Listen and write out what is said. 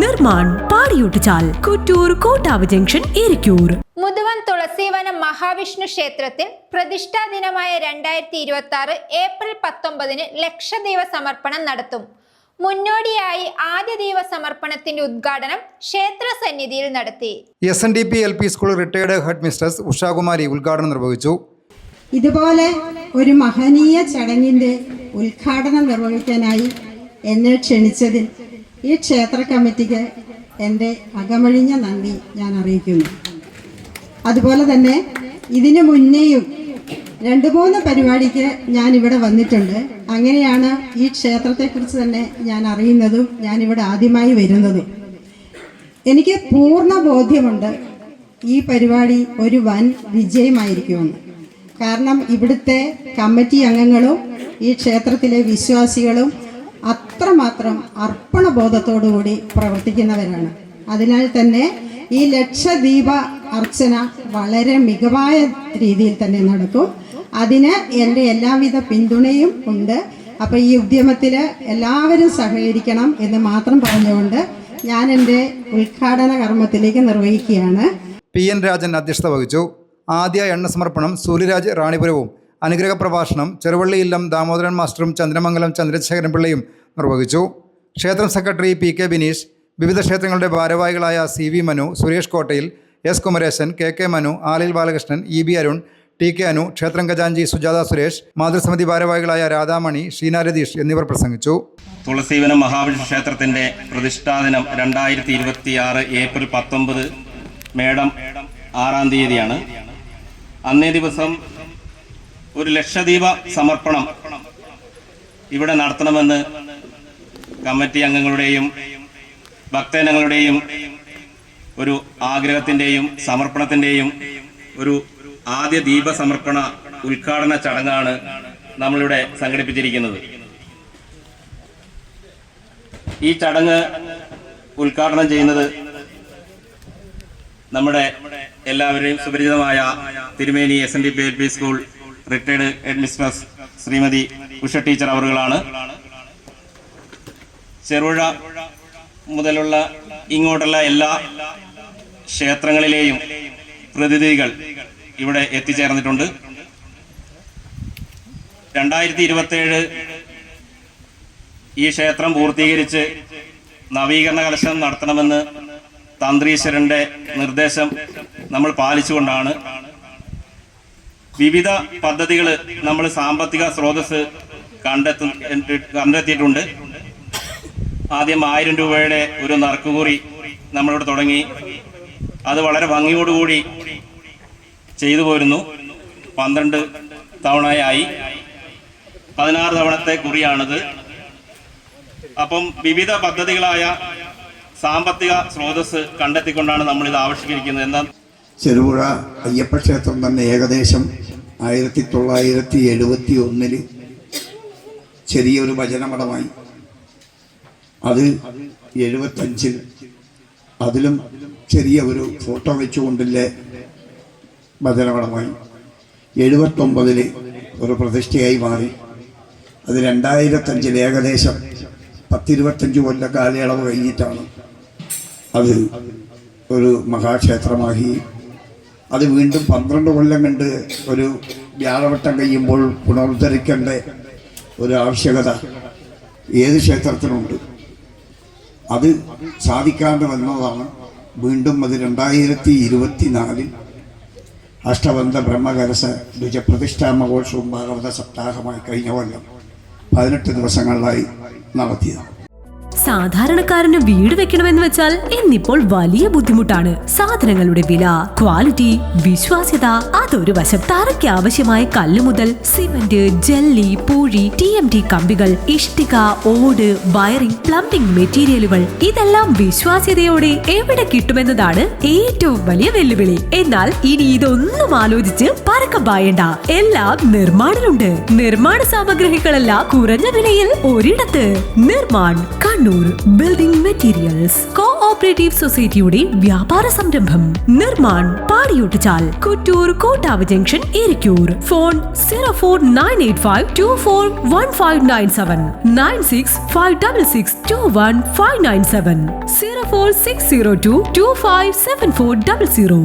Nirman Padiyottuchal Kuttoor Kottavu junction Irikkur Muthuvan Thulaseevanam Mahavishnu ക്ഷേത്രത്തിൽ പ്രതിഷ്ഠാ ദിനമായ രണ്ടായിരത്തി ഇരുപത്തി ആറ് ഏപ്രിൽ പത്തൊമ്പതിന് ലക്ഷദീപ സമർപ്പണം നടത്തും. മുന്നോടിയായി ആദ്യ ദീപ സമർപ്പണത്തിന്റെ ഉദ്ഘാടനം ക്ഷേത്ര സന്നിധിയിൽ നടത്തി. S N D P L P school retired head mistress Ushakumari ഉദ്ഘാടനം നിർവഹിച്ചു. ഇതുപോലെ ഒരു മഹനീയ ചടങ്ങിന്റെ ഉദ്ഘാടനം നിർവഹിക്കാനായി എന്നെ ക്ഷണിച്ചതിൽ ഈ ക്ഷേത്ര കമ്മിറ്റിക്ക് എന്റെ അകമഴിഞ്ഞ നന്ദി ഞാൻ അറിയിക്കുന്നു. അതുപോലെ തന്നെ ഇതിനു മുന്നേയും രണ്ട് മൂന്ന് പരിപാടിക്ക് ഞാൻ ഇവിടെ വന്നിട്ടുണ്ട്. അങ്ങനെയാണ് ഈ ക്ഷേത്രത്തെക്കുറിച്ച് തന്നെ ഞാൻ അറിയുന്നതും ഞാൻ ഇവിടെ ആദ്യമായി വരുന്നതും. എനിക്ക് പൂർണ ബോധ്യമുണ്ട് ഈ പരിപാടി ഒരു വൻ വിജയമായിരിക്കുമെന്ന്. കാരണം ഇവിടുത്തെ കമ്മിറ്റി അംഗങ്ങളും ഈ ക്ഷേത്രത്തിലെ വിശ്വാസികളും അത്രമാത്രം അർപ്പണബോധത്തോടുകൂടി പ്രവർത്തിക്കുന്നവരാണ്. അതിനാൽ തന്നെ ഈ ലക്ഷദ്വീപ അർച്ചന വളരെ മികവായ രീതിയിൽ തന്നെ നടക്കും. അതിന് എന്റെ എല്ലാവിധ പിന്തുണയും ഉണ്ട്. അപ്പോൾ ഈ ഉദ്യമത്തിൽ എല്ലാവരും സഹകരിക്കണം എന്ന് മാത്രം പറഞ്ഞുകൊണ്ട് ഞാൻ എന്റെ ഉദ്ഘാടന കർമ്മത്തിലേക്ക് നിർവഹിക്കുകയാണ്. പി എൻ രാജൻ അധ്യക്ഷത വഹിച്ചു. ആദ്യ എണ്ണ സമർപ്പണം സൂര്യരാജ് റാണിപുരവും അനുഗ്രഹ പ്രഭാഷണം ചെറുവള്ളി ഇല്ലം ദാമോദരൻ മാസ്റ്ററും ചന്ദ്രമംഗലം ചന്ദ്രശേഖരൻ പിള്ളയും നിർവഹിച്ചു. ക്ഷേത്രം സെക്രട്ടറി പി കെ ബിനീഷ് വിവിധ ക്ഷേത്രങ്ങളുടെ ഭാരവാഹികളായ C V Manu Suresh Kottayil S Kumaresan K K Manu Alil Balakrishnan E B Arun T K Anu ക്ഷേത്രം ഖജാഞ്ചി സുജാത സുരേഷ് മാതൃസമിതി ഭാരവാഹികളായ രാധാമണി ഷീന എന്നിവർ പ്രസംഗിച്ചു. തുളസീവനം മഹാവിഷ്ണു ക്ഷേത്രത്തിന്റെ പ്രതിഷ്ഠാദിനം രണ്ടായിരത്തി ഇരുപത്തി ആറ് ഏപ്രിൽ പത്തൊമ്പത് മേടം ആറാം തീയതിയാണ്. അന്നേ ദിവസം ഒരു ലക്ഷദ്വീപ സമർപ്പണം ഇവിടെ നടത്തണമെന്ന് കമ്മിറ്റി അംഗങ്ങളുടെയും ഭക്തജനങ്ങളുടെയും ഒരു ആഗ്രഹത്തിന്റെയും സമർപ്പണത്തിന്റെയും ഒരു ആദ്യ ദീപ സമർപ്പണ ഉദ്ഘാടന ചടങ്ങാണ് നമ്മളിവിടെ സംഘടിപ്പിച്ചിരിക്കുന്നത്. ഈ ചടങ്ങ് ഉദ്ഘാടനം ചെയ്യുന്നത് നമ്മുടെ എല്ലാവരെയും സുപരിചിതമായ തിരുമേനി S N D P L P school retired head Shrimati Usha teacher അവറുകളാണ്. ചെറുഴ മുതലുള്ള ഇങ്ങോട്ടുള്ള എല്ലാ ക്ഷേത്രങ്ങളിലെയും പ്രതിനിധികൾ ഇവിടെ എത്തിച്ചേർന്നിട്ടുണ്ട്. രണ്ടായിരത്തി ഇരുപത്തേഴ് ഈ ക്ഷേത്രം പൂർത്തീകരിച്ച് നവീകരണ കലശം നടത്തണമെന്ന് തന്ത്രീശ്വരന്റെ നിർദ്ദേശം നമ്മൾ പാലിച്ചുകൊണ്ടാണ് വിവിധ പദ്ധതികൾ നമ്മൾ സാമ്പത്തിക സ്രോതസ് കണ്ടെത്തു കണ്ടെത്തിയിട്ടുണ്ട്. ആദ്യം ആയിരം രൂപയുടെ ഒരു നറുക്കുകുറി നമ്മളിവിടെ തുടങ്ങി. അത് വളരെ ഭംഗിയോടുകൂടി ചെയ്തു പോരുന്നു. പന്ത്രണ്ട് തവണയായി. പതിനാറ് തവണത്തെ കുറിയാണിത്. അപ്പം വിവിധ പദ്ധതികളായ സാമ്പത്തിക സ്രോതസ് കണ്ടെത്തിക്കൊണ്ടാണ് നമ്മൾ ഇത് ആവിഷ്കരിക്കുന്നത്. എന്നാൽ ചെറുപുഴ അയ്യപ്പ ക്ഷേത്രം തന്നെ ഏകദേശം ആയിരത്തി തൊള്ളായിരത്തി എഴുപത്തി ഒന്നിൽ ചെറിയൊരു ഭജനമഠമായി. അത് എഴുപത്തഞ്ചിൽ അതിലും ചെറിയ ഒരു ഫോട്ടോ വെച്ചുകൊണ്ടില്ലേ ഭജനമഠമായി. എഴുപത്തൊമ്പതിൽ ഒരു പ്രതിഷ്ഠയായി മാറി. അത് രണ്ടായിരത്തഞ്ചിൽ ഏകദേശം പത്തിരുപത്തഞ്ച് കൊല്ല കാലയളവ് കഴിഞ്ഞിട്ടാണ് അത് ഒരു മഹാക്ഷേത്രമാക്കി അത് വീണ്ടും പന്ത്രണ്ട് കൊല്ലം കണ്ട് ഒരു വ്യാഴവട്ടം കഴിയുമ്പോൾ പുനരുദ്ധരിക്കേണ്ട ഒരു ആവശ്യകത ഏത് ക്ഷേത്രത്തിനുണ്ട്? അത് സാധിക്കാണ്ട് വന്നതാണ്. വീണ്ടും അത് രണ്ടായിരത്തി ഇരുപത്തി നാലിൽ അഷ്ടബന്ധ ബ്രഹ്മകലശ ദ്വിജപ്രതിഷ്ഠാ മഹോത്സവം ഭാഗവത സപ്താഹമായി കഴിഞ്ഞ കൊല്ലം പതിനെട്ട് ദിവസങ്ങളിലായി നടത്തിയതാണ് സാധാരണക്കാരന് വീട് വെക്കണമെന്ന് വെച്ചാൽ ഇന്നിപ്പോൾ വലിയ ബുദ്ധിമുട്ടാണ്. സാധനങ്ങളുടെ വില ക്വാളിറ്റി വിശ്വാസ്യത അതൊരു വശം. തറയ്ക്ക് ആവശ്യമായ കല്ല് മുതൽ സിമന്റ് ജെല്ലി പൂഴി ടി എം ടി കമ്പികൾ ഇഷ്ടിക ഓട് വയറിംഗ് പ്ലംബിംഗ് മെറ്റീരിയലുകൾ ഇതെല്ലാം വിശ്വാസ്യതയോടെ എവിടെ കിട്ടുമെന്നതാണ് ഏറ്റവും വലിയ വെല്ലുവിളി. എന്നാൽ ഇനി ഇതൊന്നും ആലോചിച്ച് പരക്കം പായണ്ട. എല്ലാം നിർമ്മാണിലുണ്ട്. നിർമ്മാണ സാമഗ്രികളെല്ലാം കുറഞ്ഞ വിലയിൽ ഒരിടത്ത്. Nirman Kannur. Kuttoor building materials cooperative സൊസൈറ്റിയുടെ വ്യാപാര സംരംഭം. Nirman Padiyottuchal Kuttoor Kottavu junction Irikkur phone zero four nine eight five two four one five nine seven nine six five double six two one five nine seven zero four six zero two two five seven four double zero